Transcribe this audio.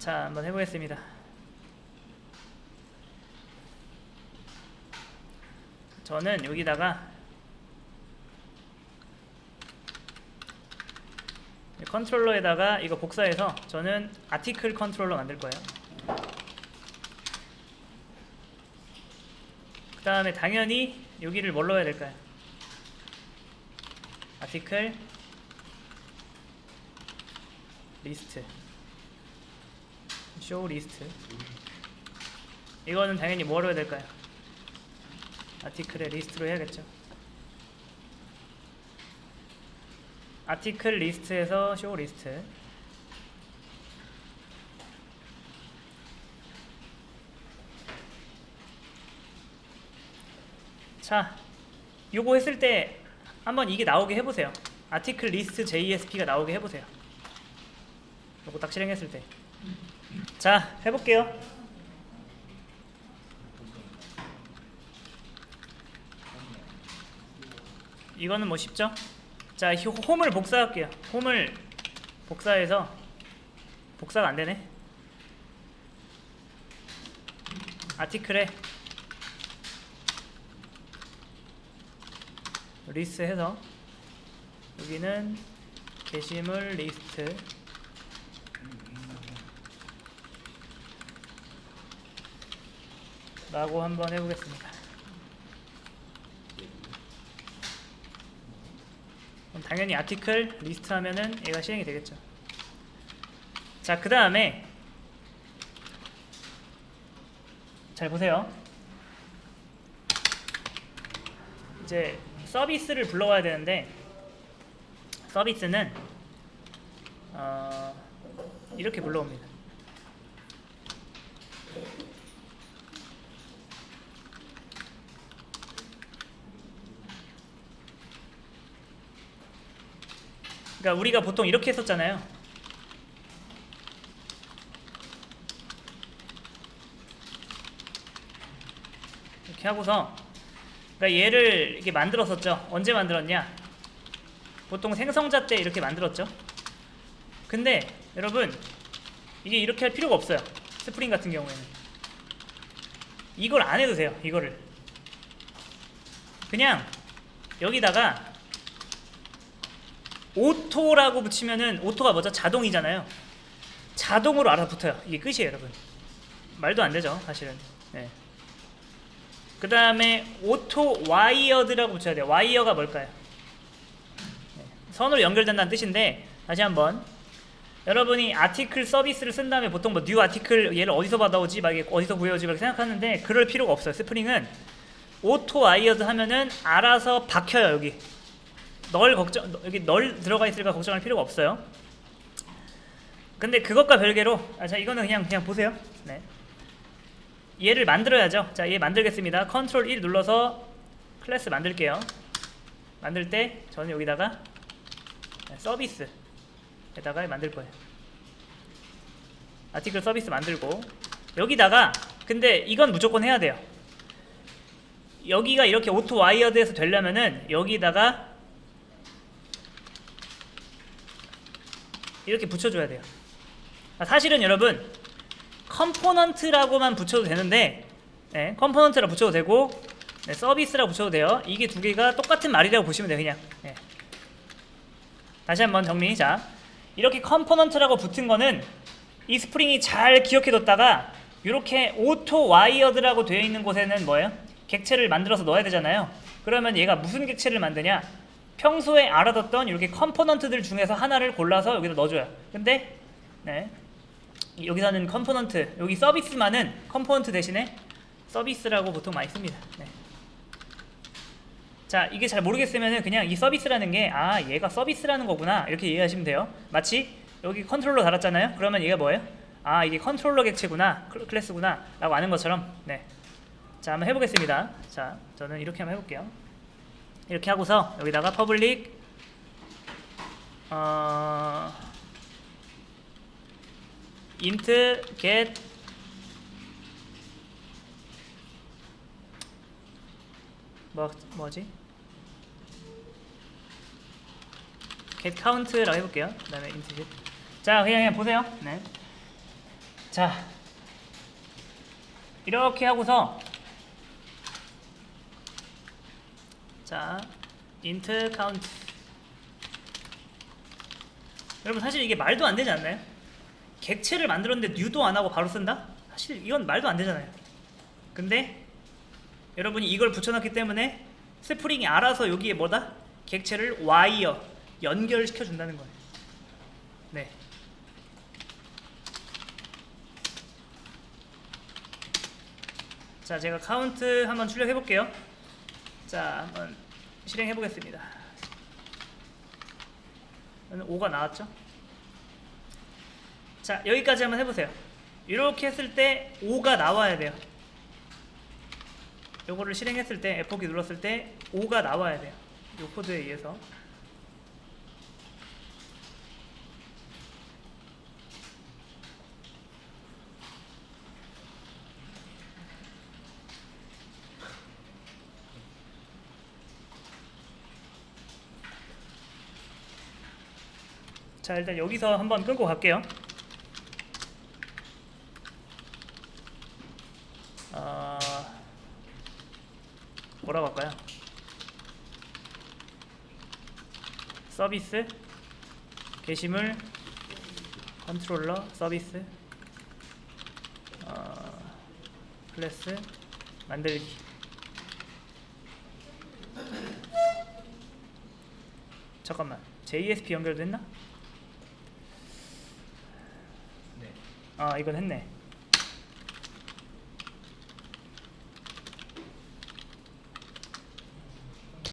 자, 한번 해보겠습니다. 저는 여기다가 컨트롤러에다가 이거 복사해서 저는 아티클 컨트롤러 만들 거예요. 그 다음에 당연히 여기를 뭘 넣어야 될까요? 아티클 리스트 쇼 리스트. 이거는 당연히 뭐로 해야 될까요? 아티클의 리스트로 해야겠죠. 아티클 리스트에서 쇼 리스트. 자 요거 했을 때 한번 이게 나오게 해보세요. 아티클 리스트 JSP가 나오게 해보세요. 요거 딱 실행했을 때 자 해볼게요 이거는 뭐 쉽죠? 자, 이 홈을 복사할게요. 홈을 복사해서 복사가 안 되네. 아티클에 리스트 해서 여기는 게시물 리스트 라고 한번 해보겠습니다. 당연히 아티클 리스트 하면은 얘가 실행이 되겠죠. 자, 그 다음에 잘 보세요. 이제 서비스를 불러와야 되는데 서비스는 어, 이렇게 불러옵니다. 그러니까 우리가 보통 이렇게 했었잖아요. 이렇게 하고서 그러니까 얘를 이렇게 만들었었죠. 언제 만들었냐? 보통 생성자 때 이렇게 만들었죠. 근데 여러분 이게 이렇게 할 필요가 없어요. 스프링 같은 경우에는 이걸 안 해도 돼요. 이거를 그냥 여기다가 오토라고 붙이면은 오토가 뭐죠? 자동이잖아요. 자동으로 알아서 붙어요. 이게 끝이에요, 여러분. 말도 안 되죠, 사실은. 네. 그 다음에 오토 와이어드라고 붙여야 돼요. 와이어가 뭘까요? 네. 선으로 연결된다는 뜻인데 다시 한번 여러분이 아티클 서비스를 쓴 다음에 보통 뭐 뉴 아티클 얘를 어디서 받아오지 막 어디서 구해오지 막 생각하는데 그럴 필요가 없어요. 스프링은 오토 와이어드 하면은 알아서 박혀요 여기 널 걱정 여기 널 들어가 있을까 걱정할 필요가 없어요. 근데 그것과 별개로 아, 자 이거는 그냥 그냥 보세요. 네. 얘를 만들어야죠. 자, 얘 만들겠습니다. 컨트롤 1 눌러서 클래스 만들게요. 만들 때 저는 여기다가 네, 서비스에다가 만들 거예요. 아티클 서비스 만들고 여기다가 근데 이건 무조건 해야 돼요. 여기가 이렇게 오토 와이어드에서 되려면은 여기다가 이렇게 붙여줘야 돼요. 아, 사실은 여러분 컴포넌트라고만 붙여도 되는데 네, 컴포넌트라 붙여도 되고 네, 서비스라 붙여도 돼요. 이게 두 개가 똑같은 말이라고 보시면 돼요. 그냥 네. 다시 한번 정리. 자 이렇게 컴포넌트라고 붙은 거는 이 스프링이 잘 기억해뒀다가 이렇게 오토 와이어드라고 되어 있는 곳에는 뭐예요? 객체를 만들어서 넣어야 되잖아요. 그러면 얘가 무슨 객체를 만드냐? 평소에 알아뒀던 이렇게 컴포넌트들 중에서 하나를 골라서 여기다 넣어줘요. 근데 네. 여기서는 컴포넌트 여기 서비스만은 컴포넌트 대신에 서비스라고 보통 많이 씁니다. 네. 자 이게 잘 모르겠으면은 그냥 이 서비스라는 게 아 얘가 서비스라는 거구나 이렇게 이해하시면 돼요. 마치 여기 컨트롤러 달았잖아요. 그러면 얘가 뭐예요? 아 이게 컨트롤러 객체구나 클- 클래스구나 라고 아는 것처럼 네. 자 한번 해보겠습니다. 자 저는 이렇게 한번 해볼게요. 이렇게 하고서 여기다가 퍼블릭 어 int get 뭐 뭐지? get count라고 해볼게요. 그 다음에 int get 자 그냥 그냥 보세요. 네. 자 이렇게 하고서 자 int count 여러분 사실 이게 말도 안 되지 않나요? 객체를 만들었는데 뉴도 안 하고 바로 쓴다? 사실 이건 말도 안 되잖아요. 근데 여러분이 이걸 붙여놨기 때문에 스프링이 알아서 여기에 뭐다? 객체를 와이어 연결시켜 준다는 거예요. 네. 자, 제가 카운트 한번 출력해 볼게요. 자, 한번 실행해 보겠습니다. 5가 나왔죠? 자, 여기까지 한번 해보세요. 이렇게 했을 때 5가 나와야 돼요. 요거를 실행했을 때 F4키 눌렀을 때 5가 나와야 돼요. 요 코드에 의해서. 자 일단 여기서 한번 끊고 갈게요. 어, 뭐라고 할까요? 서비스 게시물 컨트롤러 서비스 어, 클래스 만들기 잠깐만 JSP 연결됐나? 네. 아 이건 했네